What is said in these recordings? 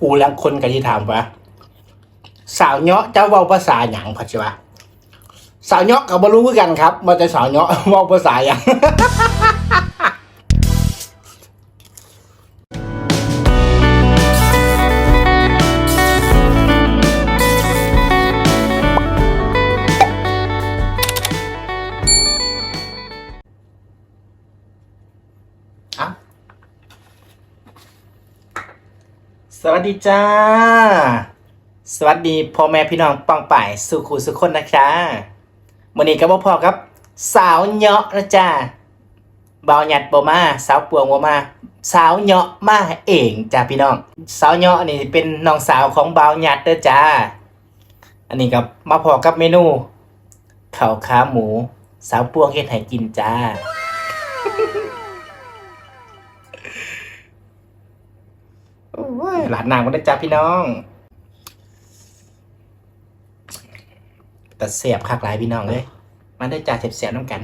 กูลังคนก็ที่ถามว่าสาวเนาะเจ้าเว้าภาษาหยังพัชวะสาวเนาะกับบรู้กันครับมาแต่สาวเนาะเว้าภาษาหยัง สวัสดีจ้า สวัสดีพ่อแม่พี่น้องปังป่ายสุขุสุขคนนะจ๊ะวันนี้ก็บ่พอครับ สาวเหาะนะจ้าบ่าหยัดบ่มาสาวปวงบ่มา สาวเหาะมาเองจ้าพี่น้อง สาวเหาะนี่เป็นน้องสาวของบาหยัดเด้อจ้า อันนี้กับมาพอกับเมนูข้าวขาหมู สาวปวงเฮ็ดให้กินจ้า หลานนางมันได้จ้าพี่น้อง แต่เสียบคักหลายพี่น้องเลยมันได้จ่าเสียบเสียบน้ำกัน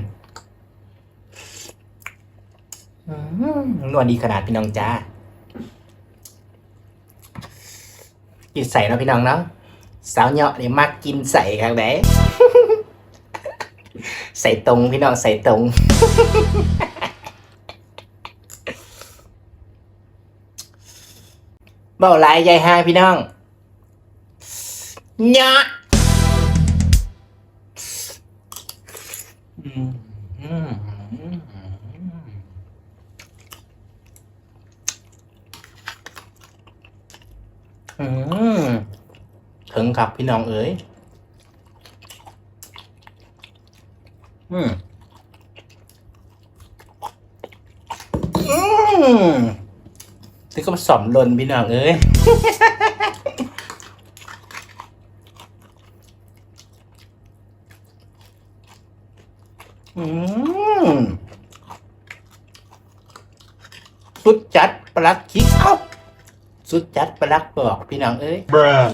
อืมนวลดีขนาดพี่น้องจ้ากินใส่เนาะพี่น้องเนาะสาวเหาะเนี่ยมักกินใส่ครับไหนใส่ตรงพี่น้องใส่ตรง เบาหลายยายฮาพี่น้องเนาะอืมอืมอืมถึงครับพี่น้องเอ๋ย อืมอืม นี่ก็สอมลนพี่น้องเอ้ยอืมสุดจัดปลัดคิกเอ้าสุดจัดปลักบอกพี่น้องเอ้ย Bruh.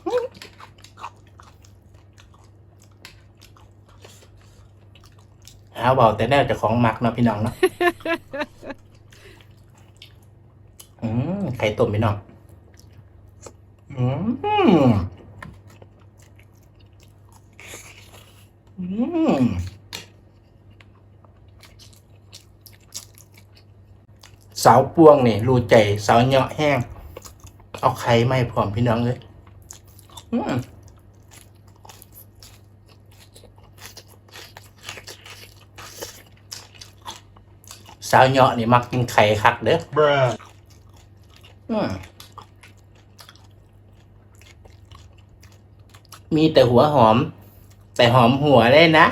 หาบอกแต่แน่จะของมักเนาะพี่น้องเนาะอืม ไข่ต้มพี่น้องอืมอืมสาวปวงนี่รูใจสาวเหยาะแห้ง เอาไข่ไม่พร้อมพี่น้องเลยอืมสาวเหยาะนี่มักกินไข่คักเด้อ มมีแต่หัวหอม แต่หอมหัวเลยนะ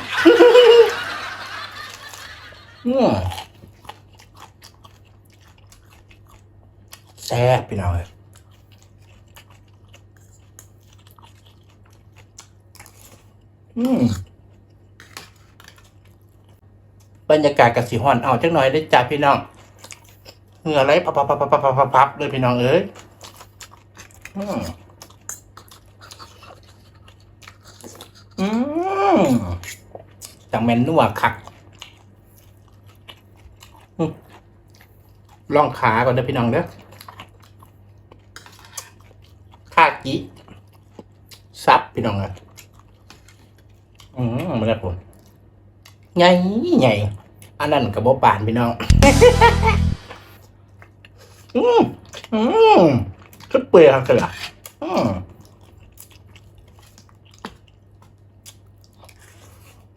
อืมแซ่บพี่น้องเอ้ยอืมบรรยากาศกับสีหอนเอาจักหน่อยได้อจ้าพี่น้อง เหงื่อไหลพับพับพับพับพับพับเลยพี่น้องเอ้ยอืมอืมจังแมนนัวคักอืมลองขาก่อนเด้อพี่น้องเด้อขากิซับพี่น้องอ้ยอืมมาแล้วผมใหญ่ใหญ่อันนั้นกับโบปานพี่น้อง อืมอืมชุดเปื่อยครับเหรออืม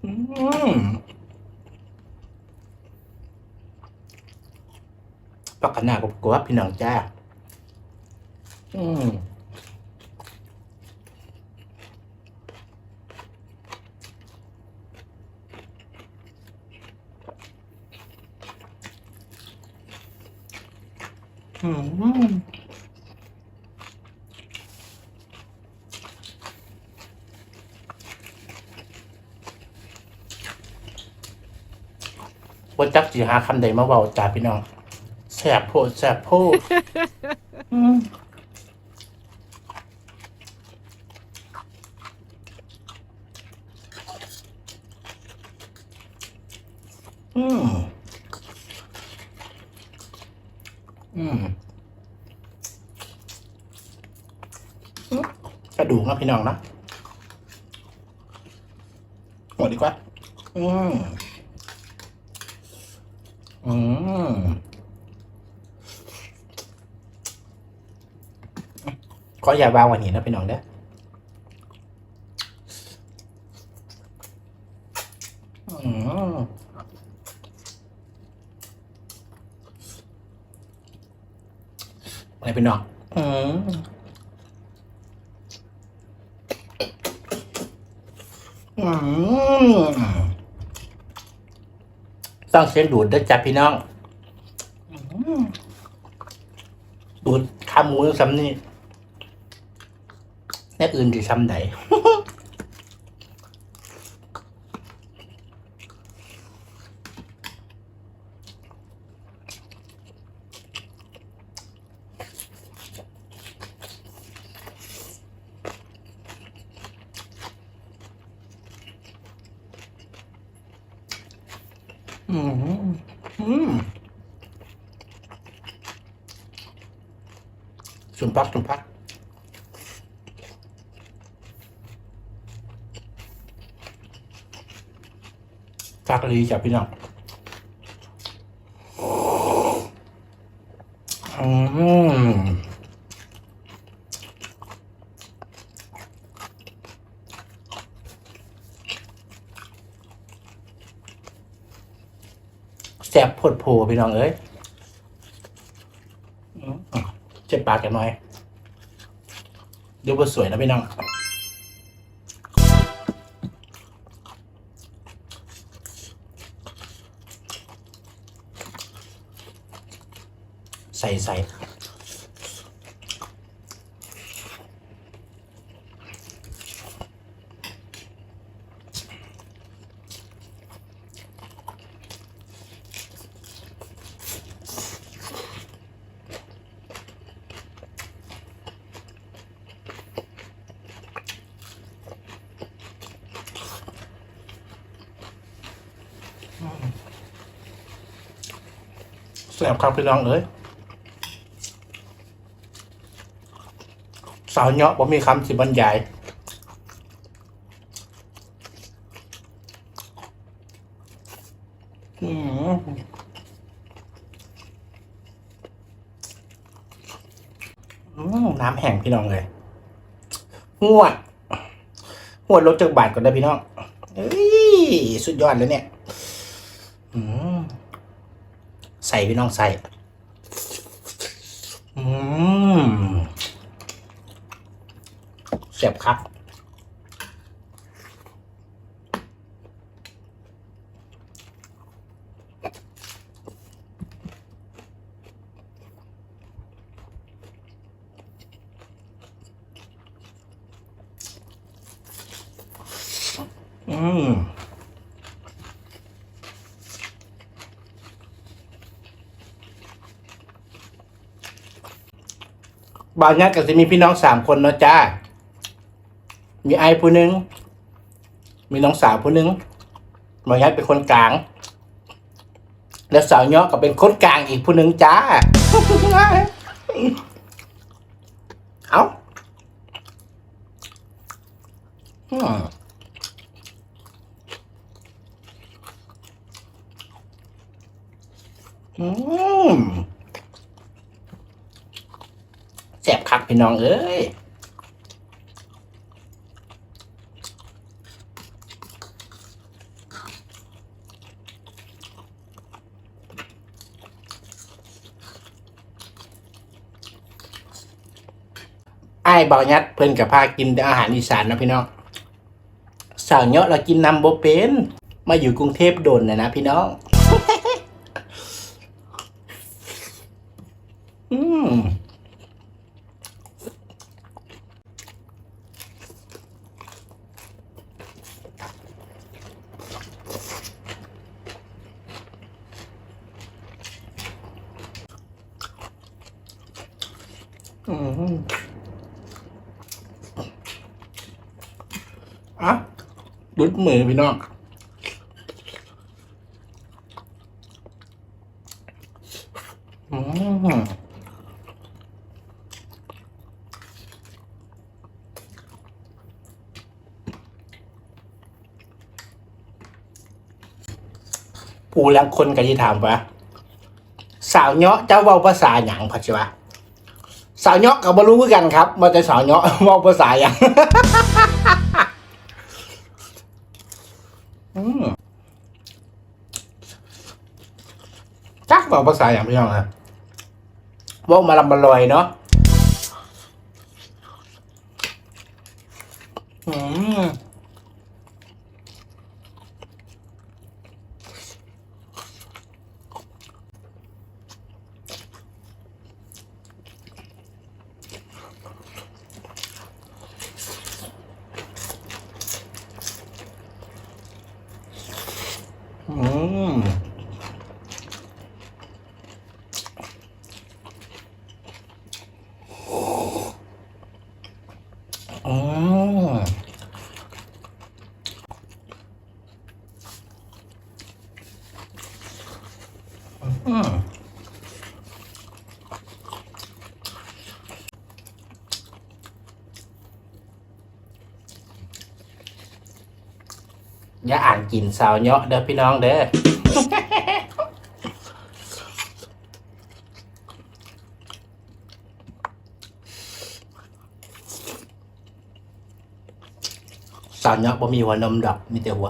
อืมปักกันหน้ากับกวาพี่น้องจ้า อืม ว่าจักสิหาคำใดมาเว้าจ่าพี่น้องแสบโพดแสบโพดอืมอืมอืม กระ ดูกนะพี่น้องนะหมดดีกว่า อืมอืมขออย่าวางวันนี้นะพี่น้องเด้ออืมอะไรพี่น้องอืมอืม ต้องเสียงดูดด้วยจ้ะพี่น้องอืมดูดขาหมูซ้ำนี่แน่อื่นจะซ้ำไหน สุนพักสุนพักจากรีจากพี่น้องอืมแซ่บโพดโพพี่น้องเอ้ยอืม จ็บปากกันหน่อยดูว่าสวยนะพี่น้องใส่ใส่ แซ่บครับพี่น้องเอ้ยสาวเนาะผมมีคำสิบรรยายน้ำแห้งพี่น้องเลยหวดหวดรถจากบาทก่อนได้พี่น้องเอ้ย สุดยอดเลยเนี่ย อืมใส่พี่น้องใส่อืมเสียบครับ อืม บางนัดก็จะมีพี่น้องสามคนเนาะจ้า มีไอ้ผู้หนึ่ง มีน้องสาวผู้หนึ่งบางยัดเป็นคนกลาง แล้วสาวเนาะก็เป็นคนกลางอีกผู้หนึ่งจ้า เอาอืมอืมแสบ คักพี่น้องเอ้ยไอ้บ่าวยัดเพิ่นกับพากินแต่อาหารอีสานนะพี่น้องสาวเนาะเรากินนำโบเป็น มาอยู่กรุงเทพโดนนะนะพี่น้องอืม อะดุดมือพี่น้องอืมผู้ลังคนก็ยี่ถามปะสาวเนาะเจ้าเว้าภาษาหยังพัชวะสาวเนาะกับบรรลุกันครับมาแต่สาวเนาะเว้าภาษาหยัง จักเว้าภาษาหยังพี่น้องครับเว้ามาลำบลอยเนาะอืม อืมอย่าอ่านกินสาวเนาะเด้อพี่น้องเด้อสาวเนาะบ่มีหัวนมดอกมีแต่หัว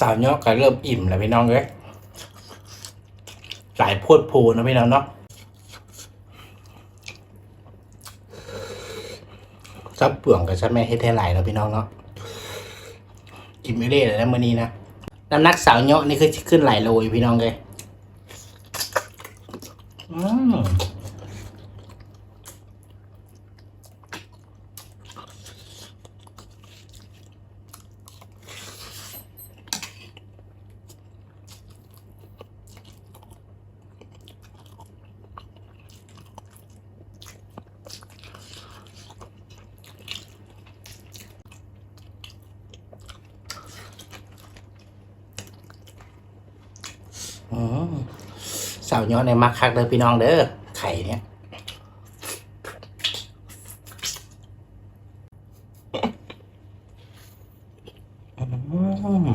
สาวเนาะก็เริ่มอิ่มแล้วพี่น้องเอ้ยหลายพูดโพนะพี่น้องเนาะซับเปลืองกับฉันไม่ให้เท่ไหร่แล้วพี่น้องเนาะอิ่มไม่ได้เลยนะมื่อนี้นะน้ำหนักสาวเนาะนี่คือขึ้นหลายโลอยู่พี่น้องเลย สาวย้อนในมักคักเด้อพี่น้องเด้อไข่เนี่ยอืม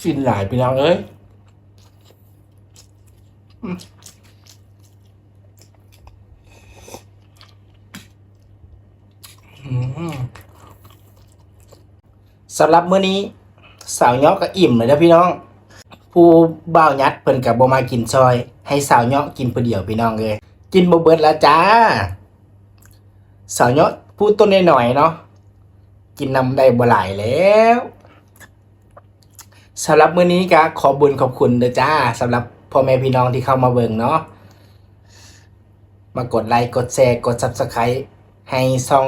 ฟินหลายพี่น้องเอ้ยอืมอืม สำหรับมื้อนี้ สาวเนาะก็อิ่มเลยนะพี่น้อง ผู้บ่าวยัดเพิ่นกับบ่มากินซอย ให้สาวเนาะกินผู้เดียวพี่น้องเลยกินบ่เบิดแล้วจ้า สาวเนาะพูดต้นหน่อยเนาะกินนำได้บ่หลายแล้วสำหรับมื้อนี้ก็ขอบุญขอบคุณเด้อจ้าสำหรับพ่อแม่พี่น้องที่เข้ามาเบิ่งเนาะมากดไลค์กดแชร์กด Subscribe ให้ช่อง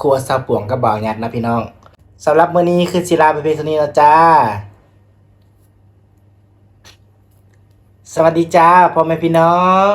ครัวซาป่วงกับบ่าวยัดนะพี่น้อง สำหรับมื้อนี้คือศิลาไปเพียงเท่านี้แล้วจ้า สวัสดีจ้าพ่อแม่พี่น้อง